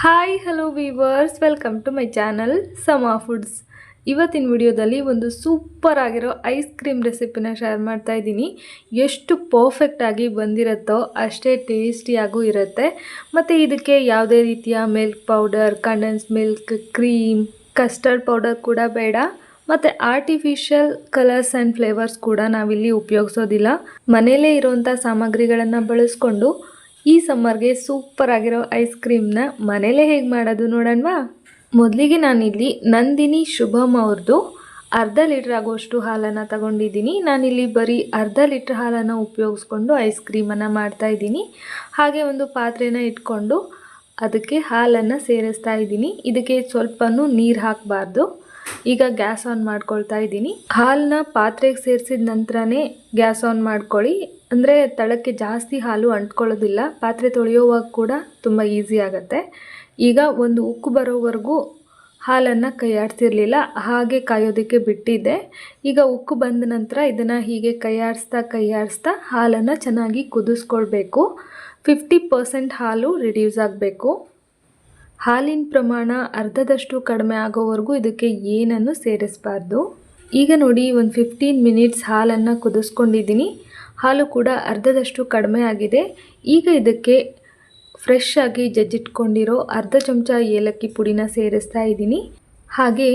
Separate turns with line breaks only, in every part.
Hi hello viewers welcome to my channel ಸಮಾ foods ಇವತ್ತಿನ ವಿಡಿಯೋದಲ್ಲಿ ಒಂದು ಸೂಪರ್ ಆಗಿರೋ ಐಸ್ ಕ್ರೀಮ್ ರೆಸಿಪಿನ ಶೇರ್ ಮಾಡ್ತಾ ಇದ್ದೀನಿ. ಎಷ್ಟು ಪರ್ಫೆಕ್ಟಾಗಿ ಬಂದಿರುತ್ತೋ ಅಷ್ಟೇ ಟೇಸ್ಟಿಯಾಗೂ ಇರುತ್ತೆ. ಮತ್ತು ಇದಕ್ಕೆ ಯಾವುದೇ ರೀತಿಯ milk powder condense milk cream custard powder ಕೂಡ ಬೇಡ. ಮತ್ತು ಆರ್ಟಿಫಿಷಿಯಲ್ ಕಲರ್ಸ್ ಆ್ಯಂಡ್ ಫ್ಲೇವರ್ಸ್ ಕೂಡ ನಾವಿಲ್ಲಿ ಉಪಯೋಗಿಸೋದಿಲ್ಲ. ಮನೆಯಲ್ಲೇ ಇರೋವಂಥ ಸಾಮಗ್ರಿಗಳನ್ನು ಬಳಸ್ಕೊಂಡು ಈ ಸಮ್ಮರ್ಗೆ ಸೂಪರ್ ಆಗಿರೋ ಐಸ್ ಕ್ರೀಮ್ನ ಮನೇಲೇ ಹೇಗೆ ಮಾಡೋದು ನೋಡೋಣವಾ? ಮೊದಲಿಗೆ ನಾನಿಲ್ಲಿ ನಂದಿನಿ ಶುಭಮ್ ಅವ್ರದ್ದು ಅರ್ಧ ಲೀಟ್ರ್ ಆಗೋಷ್ಟು ಹಾಲನ್ನು ತಗೊಂಡಿದ್ದೀನಿ. ನಾನಿಲ್ಲಿ ಬರೀ ಅರ್ಧ ಲೀಟ್ರ್ ಹಾಲನ್ನು ಉಪಯೋಗಿಸ್ಕೊಂಡು ಐಸ್ ಕ್ರೀಮನ್ನು ಮಾಡ್ತಾ ಇದ್ದೀನಿ. ಹಾಗೆ ಒಂದು ಪಾತ್ರೆನ ಇಟ್ಕೊಂಡು ಅದಕ್ಕೆ ಹಾಲನ್ನು ಸೇರಿಸ್ತಾ ಇದ್ದೀನಿ. ಇದಕ್ಕೆ ಸ್ವಲ್ಪನೂ ನೀರು ಹಾಕಬಾರ್ದು. ಈಗ ಗ್ಯಾಸ್ ಆನ್ ಮಾಡ್ಕೊಳ್ತಾ ಇದ್ದೀನಿ. ಹಾಲನ್ನ ಪಾತ್ರೆಗೆ ಸೇರಿಸಿದ ನಂತರನೇ ಗ್ಯಾಸ್ ಆನ್ ಮಾಡ್ಕೊಳ್ಳಿ. ಅಂದರೆ ತಳಕ್ಕೆ ಜಾಸ್ತಿ ಹಾಲು ಅಂಟ್ಕೊಳ್ಳೋದಿಲ್ಲ. ಪಾತ್ರೆ ತೊಳೆಯೋವಾಗ ಕೂಡ ತುಂಬ ಈಸಿ ಆಗುತ್ತೆ. ಈಗ ಒಂದು ಉಕ್ಕು ಬರೋವರೆಗೂ ಹಾಲನ್ನು ಕೈಯಾಡಿಸಿರ್ಲಿಲ್ಲ. ಹಾಗೆ ಕಾಯೋದಕ್ಕೆ ಬಿಟ್ಟಿದ್ದೆ ಈಗ ಉಕ್ಕು ಬಂದ ನಂತರ ಇದನ್ನು ಹೀಗೆ ಕೈಯಾಡಿಸ್ತಾ ಕೈಯಾಡಿಸ್ತಾ ಹಾಲನ್ನು ಚೆನ್ನಾಗಿ ಕುದಿಸ್ಕೊಳ್ಬೇಕು. ಫಿಫ್ಟಿ ಪರ್ಸೆಂಟ್ ಹಾಲು ರಿಡ್ಯೂಸ್ ಆಗಬೇಕು. ಹಾಲಿನ ಪ್ರಮಾಣ ಅರ್ಧದಷ್ಟು ಕಡಿಮೆ ಆಗೋವರೆಗೂ ಇದಕ್ಕೆ ಏನನ್ನು ಸೇರಿಸಬಾರ್ದು. ಈಗ ನೋಡಿ, ಒಂದು ಫಿಫ್ಟೀನ್ ಮಿನಿಟ್ಸ್ ಹಾಲನ್ನು ಕುದಿಸ್ಕೊಂಡಿದ್ದೀನಿ. ಹಾಲು ಕೂಡ ಅರ್ಧದಷ್ಟು ಕಡಿಮೆ ಆಗಿದೆ. ಈಗ ಇದಕ್ಕೆ ಫ್ರೆಶ್ ಆಗಿ ಜಜ್ಜಿಟ್ಕೊಂಡಿರೋ ಅರ್ಧ ಚಮಚ ಏಲಕ್ಕಿ ಪುಡಿನ ಸೇರಿಸ್ತಾ ಇದ್ದೀನಿ. ಹಾಗೆ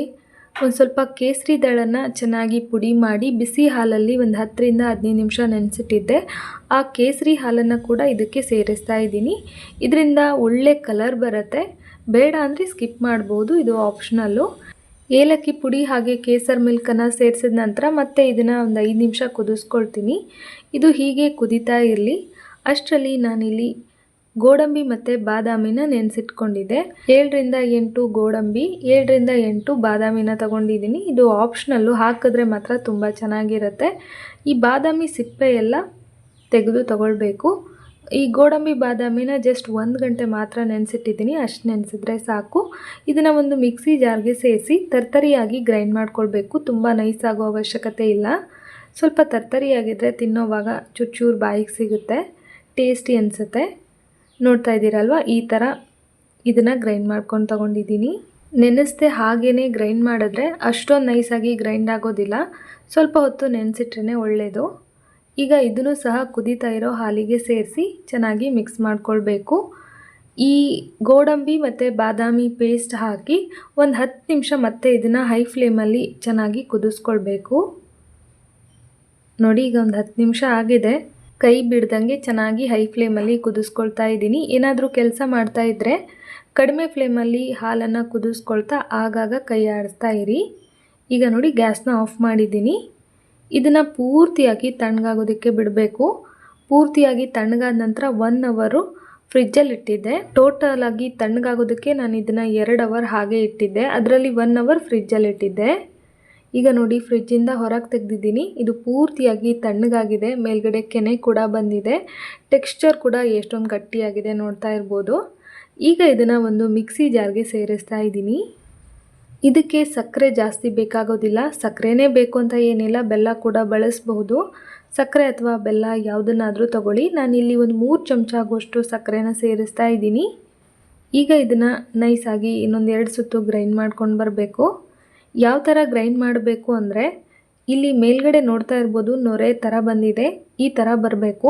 ಒಂದು ಸ್ವಲ್ಪ ಕೇಸರಿ ದಳನ ಚೆನ್ನಾಗಿ ಪುಡಿ ಮಾಡಿ ಬಿಸಿ ಹಾಲಲ್ಲಿ ಒಂದು ಹತ್ತರಿಂದ ಹದಿನೈದು ನಿಮಿಷ ನೆನೆಸಿಟ್ಟಿದ್ದೆ. ಆ ಕೇಸರಿ ಹಾಲನ್ನು ಕೂಡ ಇದಕ್ಕೆ ಸೇರಿಸ್ತಾ ಇದ್ದೀನಿ. ಇದರಿಂದ ಒಳ್ಳೆ ಕಲರ್ ಬರುತ್ತೆ. ಬೇಡ ಅಂದರೆ ಸ್ಕಿಪ್ ಮಾಡ್ಬೋದು, ಇದು ಆಪ್ಷನಲ್ಲು ಏಲಕ್ಕಿ ಪುಡಿ ಹಾಗೆ ಕೇಸರ್ ಮಿಲ್ಕನ್ನು ಸೇರಿಸಿದ ನಂತರ ಮತ್ತೆ ಇದನ್ನು ಒಂದು ಐದು ನಿಮಿಷ ಕುದಿಸ್ಕೊಳ್ತೀನಿ. ಇದು ಹೀಗೆ ಕುದಿತಾ ಇರಲಿ. ಅಷ್ಟರಲ್ಲಿ ನಾನಿಲ್ಲಿ ಗೋಡಂಬಿ ಮತ್ತು ಬಾದಾಮಿನ ನೆನೆಸಿಟ್ಕೊಂಡಿದ್ದೆ. ಏಳರಿಂದ ಎಂಟು ಗೋಡಂಬಿ, ಏಳರಿಂದ ಎಂಟು ಬಾದಾಮಿನ ತಗೊಂಡಿದ್ದೀನಿ. ಇದು ಆಪ್ಷನಲ್ಲು ಹಾಕಿದ್ರೆ ಮಾತ್ರ ತುಂಬ ಚೆನ್ನಾಗಿರುತ್ತೆ. ಈ ಬಾದಾಮಿ ಸಿಪ್ಪೆ ಎಲ್ಲ ತೆಗೆದು ತಗೊಳ್ಬೇಕು. ಈ ಗೋಡಂಬಿ ಬಾದಾಮಿನ ಜಸ್ಟ್ ಒಂದು ಗಂಟೆ ಮಾತ್ರ ನೆನೆಸಿಟ್ಟಿದ್ದೀನಿ, ಅಷ್ಟು ನೆನೆಸಿದ್ರೆ ಸಾಕು. ಇದನ್ನು ಒಂದು ಮಿಕ್ಸಿ ಜಾರ್ಗೆ ಸೇರಿಸಿ ತರ್ತರಿಯಾಗಿ ಗ್ರೈಂಡ್ ಮಾಡ್ಕೊಳ್ಬೇಕು. ತುಂಬ ನೈಸ್ ಆಗೋ ಅವಶ್ಯಕತೆ ಇಲ್ಲ. ಸ್ವಲ್ಪ ತರ್ತರಿಯಾಗಿದ್ದರೆ ತಿನ್ನೋವಾಗ ಚೂರು ಬಾಯಿಗೆ ಸಿಗುತ್ತೆ, ಟೇಸ್ಟಿ ಅನಿಸುತ್ತೆ. ನೋಡ್ತಾ ಇದ್ದೀರಲ್ವ? ಈ ಥರ ಇದನ್ನು ಗ್ರೈಂಡ್ ಮಾಡ್ಕೊಂಡು ತೊಗೊಂಡಿದ್ದೀನಿ. ನೆನೆಸ್ದೆ ಹಾಗೇ ಗ್ರೈಂಡ್ ಮಾಡಿದ್ರೆ ಅಷ್ಟೊಂದು ನೈಸಾಗಿ ಗ್ರೈಂಡ್ ಆಗೋದಿಲ್ಲ. ಸ್ವಲ್ಪ ಹೊತ್ತು ನೆನೆಸಿಟ್ರೇ ಒಳ್ಳೆಯದು ಈಗ ಇದನ್ನು ಸಹ ಕುದೀತಾ ಇರೋ ಹಾಲಿಗೆ ಸೇರಿಸಿ ಚೆನ್ನಾಗಿ ಮಿಕ್ಸ್ ಮಾಡ್ಕೊಳ್ಬೇಕು. ಈ ಗೋಡಂಬಿ ಮತ್ತು ಬಾದಾಮಿ ಪೇಸ್ಟ್ ಹಾಕಿ ಒಂದು ಹತ್ತು ನಿಮಿಷ ಮತ್ತೆ ಇದನ್ನು ಹೈ ಫ್ಲೇಮಲ್ಲಿ ಚೆನ್ನಾಗಿ ಕುದಿಸ್ಕೊಳ್ಬೇಕು. ನೋಡಿ, ಈಗ ಒಂದು ಹತ್ತು ನಿಮಿಷ ಆಗಿದೆ. ಕೈ ಬಿಡ್ದಂಗೆ ಚೆನ್ನಾಗಿ ಹೈ ಫ್ಲೇಮಲ್ಲಿ ಕುದಿಸ್ಕೊಳ್ತಾ ಇದ್ದೀನಿ. ಏನಾದರೂ ಕೆಲಸ ಮಾಡ್ತಾ ಇದ್ದರೆ ಕಡಿಮೆ ಫ್ಲೇಮಲ್ಲಿ ಹಾಲನ್ನು ಕುದಿಸ್ಕೊಳ್ತಾ ಆಗಾಗ ಕೈ ಆಡಿಸ್ತಾ ಇರಿ. ಈಗ ನೋಡಿ, ಗ್ಯಾಸ್ನ ಆಫ್ ಮಾಡಿದ್ದೀನಿ. ಇದನ್ನು ಪೂರ್ತಿಯಾಗಿ ತಣ್ಣಗಾಗೋದಕ್ಕೆ ಬಿಡಬೇಕು. ಪೂರ್ತಿಯಾಗಿ ತಣ್ಣಗಾದ ನಂತರ ಒನ್ ಅವರು ಫ್ರಿಜ್ಜಲ್ಲಿ ಇಟ್ಟಿದ್ದೆ. ಟೋಟಲ್ ಆಗಿ ತಣ್ಣಗಾಗೋದಕ್ಕೆ ನಾನು ಇದನ್ನು ಎರಡು ಅವರ್ ಹಾಗೆ ಇಟ್ಟಿದ್ದೆ. ಅದರಲ್ಲಿ ಒನ್ ಅವರ್ ಫ್ರಿಜ್ಜಲ್ಲಿ ಇಟ್ಟಿದ್ದೆ. ಈಗ ನೋಡಿ ಫ್ರಿಜ್ಜಿಂದ ಹೊರಗೆ ತೆಗೆದಿದ್ದೀನಿ. ಇದು ಪೂರ್ತಿಯಾಗಿ ತಣ್ಣಗಾಗಿದೆ. ಮೇಲ್ಗಡೆ ಕೆನೆ ಕೂಡ ಬಂದಿದೆ. ಟೆಕ್ಸ್ಚರ್ ಕೂಡ ಎಷ್ಟೊಂದು ಗಟ್ಟಿಯಾಗಿದೆ ನೋಡ್ತಾ ಇರ್ಬೋದು. ಈಗ ಇದನ್ನು ಒಂದು ಮಿಕ್ಸಿ ಜಾರ್ಗೆ ಸೇರಿಸ್ತಾ ಇದ್ದೀನಿ. ಇದಕ್ಕೆ ಸಕ್ಕರೆ ಜಾಸ್ತಿ ಬೇಕಾಗೋದಿಲ್ಲ. ಸಕ್ಕರೆನೇ ಬೇಕು ಅಂತ ಏನಿಲ್ಲ. ಬೆಲ್ಲ ಕೂಡ ಬಳಸಬಹುದು. ಸಕ್ಕರೆ ಅಥವಾ ಬೆಲ್ಲ ಯಾವುದನ್ನಾದರೂ ತಗೊಳ್ಳಿ. ನಾನಿಲ್ಲಿ ಒಂದು ಮೂರು ಚಮಚ ಆಗುವಷ್ಟು ಸಕ್ಕರೆನ ಸೇರಿಸ್ತಾ ಇದ್ದೀನಿ. ಈಗ ಇದನ್ನು ನೈಸಾಗಿ ಇನ್ನೊಂದು ಎರಡು ಸುತ್ತು ಗ್ರೈಂಡ್ ಮಾಡ್ಕೊಂಡು ಬರಬೇಕು. ಯಾವ ಥರ ಗ್ರೈಂಡ್ ಮಾಡಬೇಕು ಅಂದರೆ, ಇಲ್ಲಿ ಮೇಲ್ಗಡೆ ನೋಡ್ತಾ ಇರ್ಬೋದು, ನೊರೆ ಥರ ಬಂದಿದೆ. ಈ ಥರ ಬರಬೇಕು.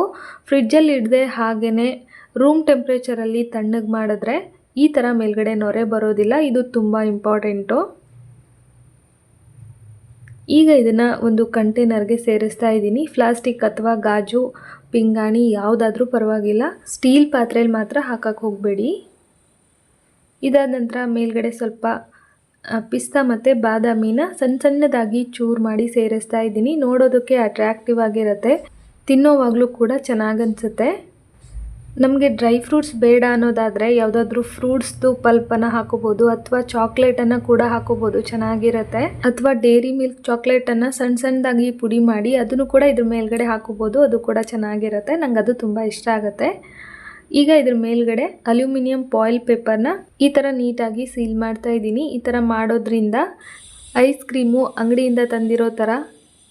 ಫ್ರಿಡ್ಜಲ್ಲಿ ಇಡದೆ ಹಾಗೆಯೇ ರೂಮ್ ಟೆಂಪ್ರೇಚರಲ್ಲಿ ತಣ್ಣಗೆ ಮಾಡಿದ್ರೆ ಈ ಥರ ಮೇಲ್ಗಡೆ ನೊರೆ ಬರೋದಿಲ್ಲ. ಇದು ತುಂಬ ಇಂಪಾರ್ಟೆಂಟು ಈಗ ಇದನ್ನು ಒಂದು ಕಂಟೈನರ್ಗೆ ಸೇರಿಸ್ತಾ ಇದ್ದೀನಿ. ಪ್ಲಾಸ್ಟಿಕ್ ಅಥವಾ ಗಾಜು, ಪಿಂಗಾಣಿ ಯಾವುದಾದ್ರೂ ಪರವಾಗಿಲ್ಲ. ಸ್ಟೀಲ್ ಪಾತ್ರೆಯಲ್ಲಿ ಮಾತ್ರ ಹಾಕಕ್ಕೆ ಹೋಗಬೇಡಿ. ಇದಾದ ನಂತರ ಮೇಲ್ಗಡೆ ಸ್ವಲ್ಪ ಪಿಸ್ತಾ ಮತ್ತು ಬಾದಾಮಿನ ಸಣ್ಣ ಸಣ್ಣದಾಗಿ ಚೂರು ಮಾಡಿ ಸೇರಿಸ್ತಾ ಇದ್ದೀನಿ. ನೋಡೋದಕ್ಕೆ ಅಟ್ರಾಕ್ಟಿವ್ ಆಗಿರುತ್ತೆ. ತಿನ್ನೋವಾಗಲೂ ಕೂಡ ಚೆನ್ನಾಗನ್ಸುತ್ತೆ ನಮಗೆ ಡ್ರೈ ಫ್ರೂಟ್ಸ್ ಬೇಡ ಅನ್ನೋದಾದರೆ ಯಾವುದಾದ್ರೂ ಫ್ರೂಟ್ಸ್ದು ಪಲ್ಪನ್ನು ಹಾಕೋಬೋದು ಅಥವಾ ಚಾಕ್ಲೇಟನ್ನು ಕೂಡ ಹಾಕೋಬೋದು, ಚೆನ್ನಾಗಿರುತ್ತೆ. ಅಥವಾ ಡೇರಿ ಮಿಲ್ಕ್ ಚಾಕ್ಲೇಟನ್ನು ಸಣ್ಣ ಸಣ್ಣದಾಗಿ ಪುಡಿ ಮಾಡಿ ಅದನ್ನು ಕೂಡ ಇದ್ರ ಮೇಲ್ಗಡೆ ಹಾಕೋಬೋದು, ಅದು ಕೂಡ ಚೆನ್ನಾಗಿರುತ್ತೆ. ನಂಗೆ ಅದು ತುಂಬ ಇಷ್ಟ ಆಗುತ್ತೆ. ಈಗ ಇದ್ರ ಮೇಲ್ಗಡೆ ಅಲ್ಯೂಮಿನಿಯಂ ಪಾಯಿಲ್ ಪೇಪರ್ನ ಈ ಥರ ನೀಟಾಗಿ ಸೀಲ್ ಮಾಡ್ತಾ ಇದ್ದೀನಿ. ಈ ಥರ ಮಾಡೋದ್ರಿಂದ ಐಸ್ ಕ್ರೀಮು ಅಂಗಡಿಯಿಂದ ತಂದಿರೋ ಥರ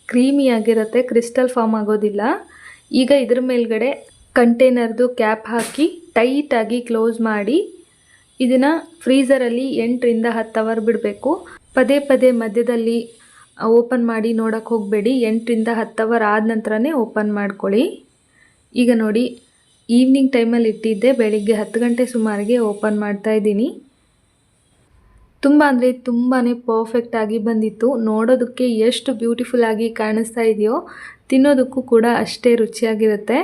ಕ್ರೀಮಿಯಾಗಿರುತ್ತೆ ಕ್ರಿಸ್ಟಲ್ ಫಾರ್ಮ್ ಆಗೋದಿಲ್ಲ. ಈಗ ಇದ್ರ ಮೇಲ್ಗಡೆ ಕಂಟೈನರ್ದು ಕ್ಯಾಪ್ ಹಾಕಿ ಟೈಟಾಗಿ ಕ್ಲೋಸ್ ಮಾಡಿ ಇದನ್ನು ಫ್ರೀಝರಲ್ಲಿ ಎಂಟರಿಂದ ಹತ್ತು ಅವರ್ ಬಿಡಬೇಕು. ಪದೇ ಪದೇ ಮಧ್ಯದಲ್ಲಿ ಓಪನ್ ಮಾಡಿ ನೋಡೋಕ್ಕೆ ಹೋಗಬೇಡಿ. ಎಂಟರಿಂದ ಹತ್ತು ಅವರ್ ಆದ ನಂತರನೇ ಓಪನ್ ಮಾಡ್ಕೊಳ್ಳಿ. ಈಗ ನೋಡಿ ಈವ್ನಿಂಗ್ ಟೈಮಲ್ಲಿ ಇಟ್ಟಿದ್ದೆ. ಬೆಳಿಗ್ಗೆ ಹತ್ತು ಗಂಟೆ ಸುಮಾರಿಗೆ ಓಪನ್ ಮಾಡ್ತಾ ಇದ್ದೀನಿ. ತುಂಬ ಅಂದರೆ ತುಂಬಾ ಪರ್ಫೆಕ್ಟಾಗಿ ಬಂದಿತ್ತು. ನೋಡೋದಕ್ಕೆ ಎಷ್ಟು ಬ್ಯೂಟಿಫುಲ್ ಆಗಿ ಕಾಣಿಸ್ತಾ ಇದೆಯೋ, ತಿನ್ನೋದಕ್ಕೂ ಕೂಡ ಅಷ್ಟೇ ರುಚಿಯಾಗಿರುತ್ತೆ.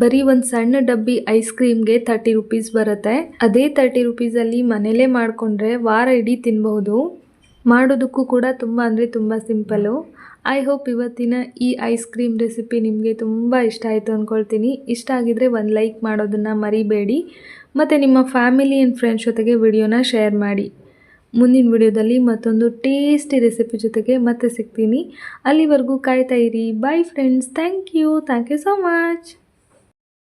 ಬರೀ ಒಂದು ಸಣ್ಣ ಡಬ್ಬಿ ಐಸ್ ಕ್ರೀಮ್ಗೆ ತರ್ಟಿ ರುಪೀಸ್ ಬರುತ್ತೆ. ಅದೇ ತರ್ಟಿ ರುಪೀಸಲ್ಲಿ ಮನೇಲೇ ಮಾಡಿಕೊಂಡ್ರೆ ವಾರ ಇಡೀ ತಿನ್ನಬಹುದು ಮಾಡೋದಕ್ಕೂ ಕೂಡ ತುಂಬ ಅಂದರೆ ತುಂಬ ಸಿಂಪಲ್ಲು ಐ ಹೋಪ್ ಇವತ್ತಿನ ಈ ಐಸ್ ಕ್ರೀಮ್ ರೆಸಿಪಿ ನಿಮಗೆ ತುಂಬ ಇಷ್ಟ ಆಯಿತು ಅಂದ್ಕೊಳ್ತೀನಿ ಇಷ್ಟ ಆಗಿದ್ರೆ ಒಂದು ಲೈಕ್ ಮಾಡೋದನ್ನು ಮರಿಬೇಡಿ. ಮತ್ತು ನಿಮ್ಮ ಫ್ಯಾಮಿಲಿ ಆ್ಯಂಡ್ ಫ್ರೆಂಡ್ಸ್ ಜೊತೆಗೆ ವಿಡಿಯೋನ ಶೇರ್ ಮಾಡಿ. ಮುಂದಿನ ವಿಡಿಯೋದಲ್ಲಿ ಮತ್ತೊಂದು ಟೇಸ್ಟಿ ರೆಸಿಪಿ ಜೊತೆಗೆ ಮತ್ತೆ ಸಿಗ್ತೀನಿ. ಅಲ್ಲಿವರೆಗೂ ಕಾಯ್ತಾ ಇರಿ. Bye friends thank you thank you so much